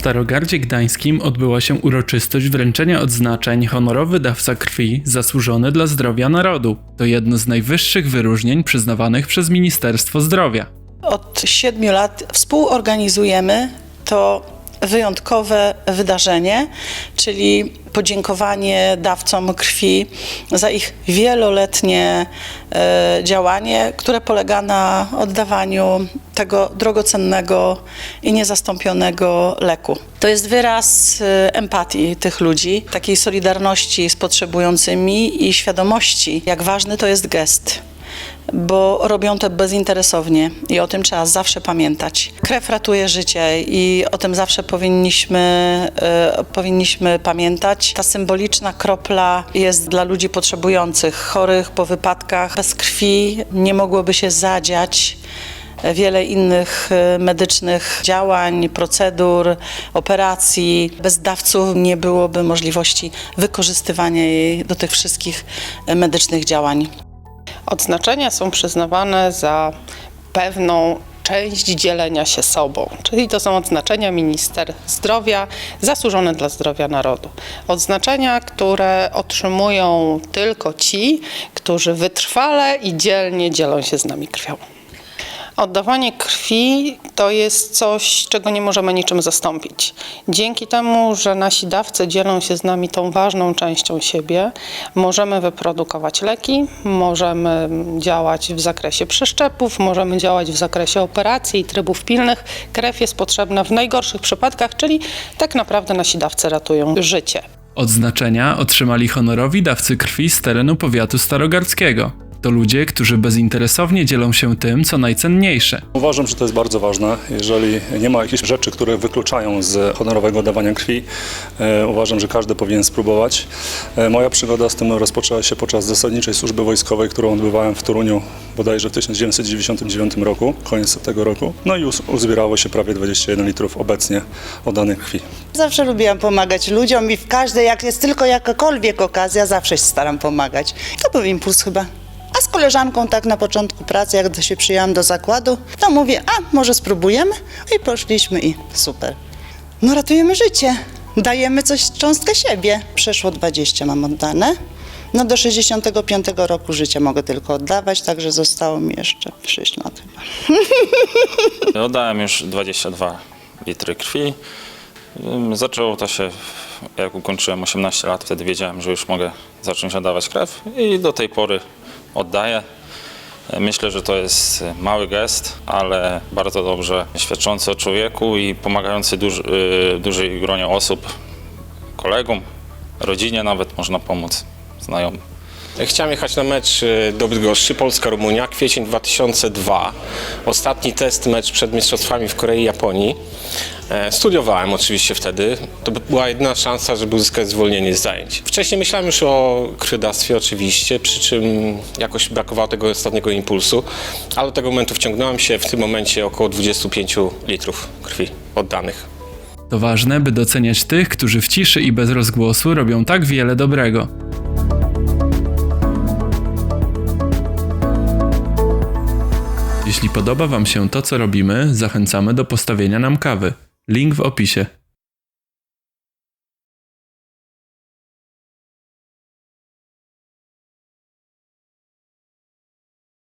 Starogardzie Gdańskim odbyła się uroczystość wręczenia odznaczeń honorowy dawca krwi zasłużony dla zdrowia narodu. To jedno z najwyższych wyróżnień przyznawanych przez Ministerstwo Zdrowia. Od siedmiu lat współorganizujemy to wyjątkowe wydarzenie, czyli podziękowanie dawcom krwi za ich wieloletnie e, działanie, które polega na oddawaniu tego drogocennego i niezastąpionego leku. To jest wyraz e, empatii tych ludzi, takiej solidarności z potrzebującymi i świadomości, jak ważny to jest gest bo robią to bezinteresownie i o tym trzeba zawsze pamiętać. Krew ratuje życie i o tym zawsze powinniśmy, e, powinniśmy pamiętać. Ta symboliczna kropla jest dla ludzi potrzebujących, chorych po wypadkach. Bez krwi nie mogłoby się zadziać wiele innych e, medycznych działań, procedur, operacji. Bez dawców nie byłoby możliwości wykorzystywania jej do tych wszystkich e, medycznych działań. Odznaczenia są przyznawane za pewną część dzielenia się sobą, czyli to są odznaczenia minister zdrowia zasłużone dla zdrowia narodu. Odznaczenia, które otrzymują tylko ci, którzy wytrwale i dzielnie dzielą się z nami krwią. Oddawanie krwi to jest coś, czego nie możemy niczym zastąpić. Dzięki temu, że nasi dawcy dzielą się z nami tą ważną częścią siebie, możemy wyprodukować leki, możemy działać w zakresie przeszczepów, możemy działać w zakresie operacji i trybów pilnych. Krew jest potrzebna w najgorszych przypadkach, czyli tak naprawdę nasi dawcy ratują życie. Odznaczenia otrzymali honorowi dawcy krwi z terenu powiatu starogardzkiego. To ludzie, którzy bezinteresownie dzielą się tym, co najcenniejsze. Uważam, że to jest bardzo ważne. Jeżeli nie ma jakichś rzeczy, które wykluczają z honorowego dawania krwi, e, uważam, że każdy powinien spróbować. E, moja przygoda z tym rozpoczęła się podczas zasadniczej służby wojskowej, którą odbywałem w Toruniu bodajże w 1999 roku, koniec tego roku. No i uz- uzbierało się prawie 21 litrów obecnie oddanej krwi. Zawsze lubiłam pomagać ludziom i w każdej, jak jest tylko jakakolwiek okazja, zawsze się staram pomagać. To był impuls chyba. Z koleżanką tak na początku pracy, jak się przyjęłam do zakładu, to mówię, a może spróbujemy? I poszliśmy i super. No ratujemy życie, dajemy coś, cząstkę siebie. Przeszło 20 mam oddane. No do 65 roku życia mogę tylko oddawać, także zostało mi jeszcze 6 lat chyba. Oddałem już 22 litry krwi. Zaczęło to się, jak ukończyłem 18 lat, wtedy wiedziałem, że już mogę zacząć oddawać krew i do tej pory oddaję. Myślę, że to jest mały gest, ale bardzo dobrze świadczący o człowieku i pomagający y, dużej gronie osób, kolegom, rodzinie nawet można pomóc, znajomym. Chciałem jechać na mecz e, do Bydgoszczy, Polska-Rumunia, kwiecień 2002. Ostatni test mecz przed Mistrzostwami w Korei i Japonii. E, Studiowałem oczywiście wtedy. To by była jedyna szansa, żeby uzyskać zwolnienie z zajęć. Wcześniej myślałem już o krwiodawstwie oczywiście, przy czym jakoś brakowało tego ostatniego impulsu, ale do tego momentu wciągnąłem się w tym momencie około 25 litrów krwi oddanych. To ważne, by doceniać tych, którzy w ciszy i bez rozgłosu robią tak wiele dobrego. Jeśli podoba Wam się to, co robimy, zachęcamy do postawienia nam kawy. Link w opisie.